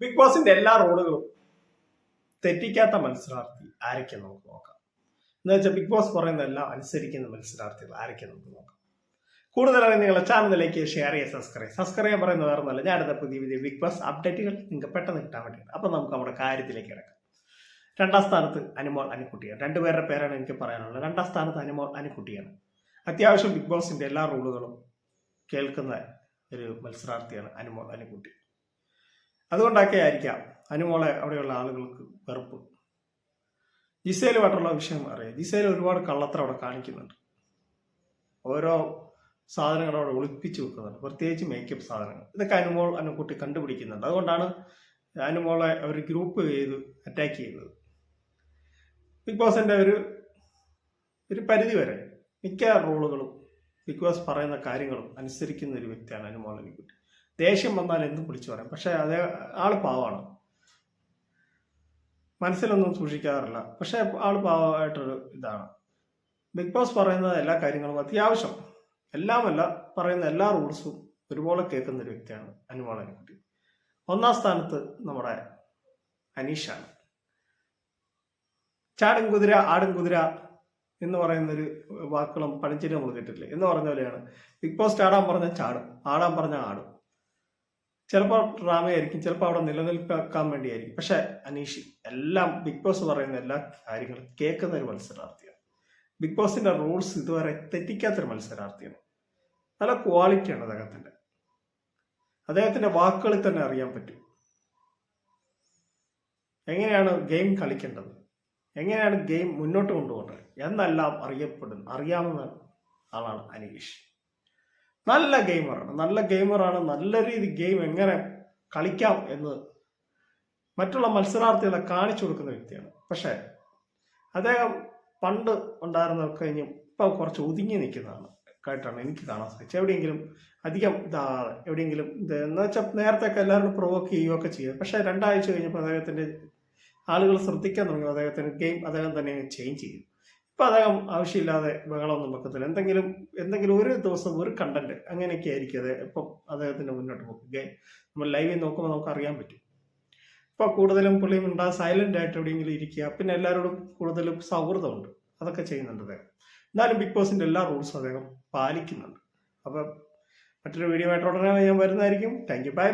Big ബോസിന്റെ എല്ലാ റോളുകളും തെറ്റിക്കാത്ത മത്സരാർത്ഥി ആരൊക്കെ നമുക്ക് നോക്കാം? എന്ന് വെച്ചാൽ ബിഗ് ബോസ് പറയുന്നതെല്ലാം അനുസരിക്കുന്ന മത്സരാർത്ഥികൾ ആരൊക്കെ നമുക്ക് നോക്കാം? കൂടുതലായി നിങ്ങളുടെ ചാനലിലേക്ക് ഷെയർ ചെയ്യുക സബ്സ്ക്രൈബ് സബ്സ്ക്രൈബ് ചെയ്യാൻ പറയുന്ന വേറെ ഞാൻ അടുത്ത പുതിയ പുതിയ ബിഗ് ബോസ് അപ്ഡേറ്റുകൾ നിങ്ങൾക്ക് പെട്ടെന്ന് കിട്ടാൻ വേണ്ടിയിട്ട്. അപ്പം നമുക്ക് നമ്മുടെ കാര്യത്തിലേക്ക് കിടക്കാം. രണ്ടാം സ്ഥാനത്ത് അനുമോൾ അനുക്കുട്ടിയാണ്. രണ്ടുപേരുടെ പേരാണ് എനിക്ക് പറയാനുള്ളത്. രണ്ടാം സ്ഥാനത്ത് അനുമോൾ അനുക്കുട്ടിയാണ്. അത്യാവശ്യം ബിഗ് ബോസിന്റെ എല്ലാ റൂളുകളും കേൾക്കുന്ന ഒരു മത്സരാർത്ഥിയാണ് അനുമോൾ അനുക്കുട്ടി. അതുകൊണ്ടൊക്കെ ആയിരിക്കാം അനുമോളെ അവിടെയുള്ള ആളുകൾക്ക് വെറുപ്പ്. ജിസയിലുമായിട്ടുള്ള വിഷയം അറിയാം. ജിസയിൽ ഒരുപാട് കള്ളത്തരം അവിടെ കാണിക്കുന്നുണ്ട്. ഓരോ സാധനങ്ങൾ അവിടെ ഒളിപ്പിച്ച് വെക്കുന്നുണ്ട്. പ്രത്യേകിച്ച് മേക്കപ്പ് സാധനങ്ങൾ. ഇതൊക്കെ അനുമോൾ അനുക്കുട്ടി കണ്ടുപിടിക്കുന്നുണ്ട്. അതുകൊണ്ടാണ് അനുമോളെ അവർ ഗ്രൂപ്പ് ചെയ്ത് അറ്റാക്ക് ചെയ്യുന്നത്. ബിഗ് ബോസിന്റെ ഒരു ഒരു പരിധി വരെ മിക്ക റോളുകളും ബിഗ് ബോസ് പറയുന്ന കാര്യങ്ങളും അനുസരിക്കുന്ന ഒരു വ്യക്തിയാണ് അനുമോൾ അനുക്കുട്ടി ദേഷ്യം വന്നാൽ എന്തും വിളിച്ചു പറയാം? പക്ഷെ അതേ ആൾ പാവമാണ് മനസ്സിലൊന്നും സൂക്ഷിക്കാറില്ല. പക്ഷെ ആൾ പാവമായിട്ടൊരു ഇതാണ്. ബിഗ് ബോസ് പറയുന്ന എല്ലാ കാര്യങ്ങളും അത്യാവശ്യം. എല്ലാമല്ല പറയുന്ന എല്ലാ റൂൾസും ഒരുപോലെ കേൾക്കുന്ന ഒരു വ്യക്തിയാണ് അനുമോൾ ഒന്നാം സ്ഥാനത്ത് നമ്മുടെ അനീഷാണ്. ചാടും കുതിര ആടും കുതിര എന്ന് പറയുന്ന ഒരു വാക്കുകളും പഴഞ്ചൊല്ലി നമ്മൾ കേട്ടിട്ടില്ലേ? എന്ന് പറഞ്ഞ പോലെയാണ്. ബിഗ് ബോസ് ചാടാൻ പറഞ്ഞാൽ ചാടും. ആടാൻ പറഞ്ഞാൽ ആടും. ചിലപ്പോൾ ഡ്രാമയായിരിക്കും ചിലപ്പോൾ അവിടെ നിലനിൽക്കാൻ വേണ്ടിയായിരിക്കും. പക്ഷെ അനീഷ് എല്ലാം ബിഗ് ബോസ് പറയുന്ന എല്ലാ കാര്യങ്ങളും കേൾക്കുന്ന ഒരു മത്സരാർത്ഥിയാണ്. ബിഗ് ബോസിന്റെ റൂൾസ് ഇതുവരെ തെറ്റിക്കാത്തൊരു മത്സരാർത്ഥിയാണ്. നല്ല ക്വാളിറ്റിയാണ് അദ്ദേഹത്തിന്റെ. അദ്ദേഹത്തിന്റെ വാക്കുകളിൽ തന്നെ അറിയാൻ പറ്റും. എങ്ങനെയാണ് ഗെയിം കളിക്കേണ്ടത്? എങ്ങനെയാണ് ഗെയിം മുന്നോട്ട് കൊണ്ടുപോകേണ്ടത്? എന്നെല്ലാം അറിയപ്പെടുന്നു അറിയാവുന്ന ആളാണ് അനീഷ്. നല്ല ഗെയിമറാണ് നല്ല ഗെയിമറാണ് നല്ല രീതി ഗെയിം എങ്ങനെ കളിക്കാം എന്ന് മറ്റുള്ള മത്സരാർത്ഥികളെ കാണിച്ചു കൊടുക്കുന്ന വ്യക്തിയാണ്. പക്ഷേ അദ്ദേഹം പണ്ട് ഉണ്ടായിരുന്ന കഴിഞ്ഞ് ഇപ്പം കുറച്ച് ഒതുങ്ങി നിൽക്കുന്നതാണ്. ആയിട്ടാണ് എനിക്ക് കാണാൻ സാധിച്ചത് എവിടെയെങ്കിലും അധികം ഇതാകാതെ എവിടെയെങ്കിലും ഇത് എന്ന് വെച്ചാൽ നേരത്തെ ഒക്കെ എല്ലാവരും പ്രൊവോക്ക് ചെയ്യുകയൊക്കെ ചെയ്യും. പക്ഷേ രണ്ടാഴ്ച കഴിഞ്ഞപ്പോൾ അദ്ദേഹത്തിന്റെ ആളുകൾ ശ്രദ്ധിക്കാൻ തുടങ്ങി. അദ്ദേഹത്തിന് ഗെയിം അദ്ദേഹം തന്നെ ചേഞ്ച് ചെയ്യും ഇപ്പൊ അദ്ദേഹം ആവശ്യമില്ലാതെ ബഹളമൊന്നും വെക്കത്തില്ല. എന്തെങ്കിലും എന്തെങ്കിലും ഒരു ദിവസം ഒരു കണ്ടന്റ് അങ്ങനെയൊക്കെ ആയിരിക്കും അത് ഇപ്പം അദ്ദേഹത്തിന്റെ മുന്നോട്ട് പോകുക. നമ്മൾ ലൈവിൽ നോക്കുമ്പോൾ നമുക്ക് അറിയാൻ പറ്റും. ഇപ്പൊ കൂടുതലും പുള്ളിയും ഉണ്ടാ സൈലന്റ് ആയിട്ട് എവിടെയെങ്കിലും ഇരിക്കുക. പിന്നെ എല്ലാവരോടും കൂടുതലും സൗഹൃദമുണ്ട്. അതൊക്കെ ചെയ്യുന്നുണ്ട് അദ്ദേഹം. എന്നാലും ബിഗ് ബോസിന്റെ എല്ലാ റൂൾസും അദ്ദേഹം പാലിക്കുന്നുണ്ട്. അപ്പം മറ്റൊരു വീഡിയോ ആയിട്ട് ഉടനെ ഞാൻ വരുന്നതായിരിക്കും. Thank you by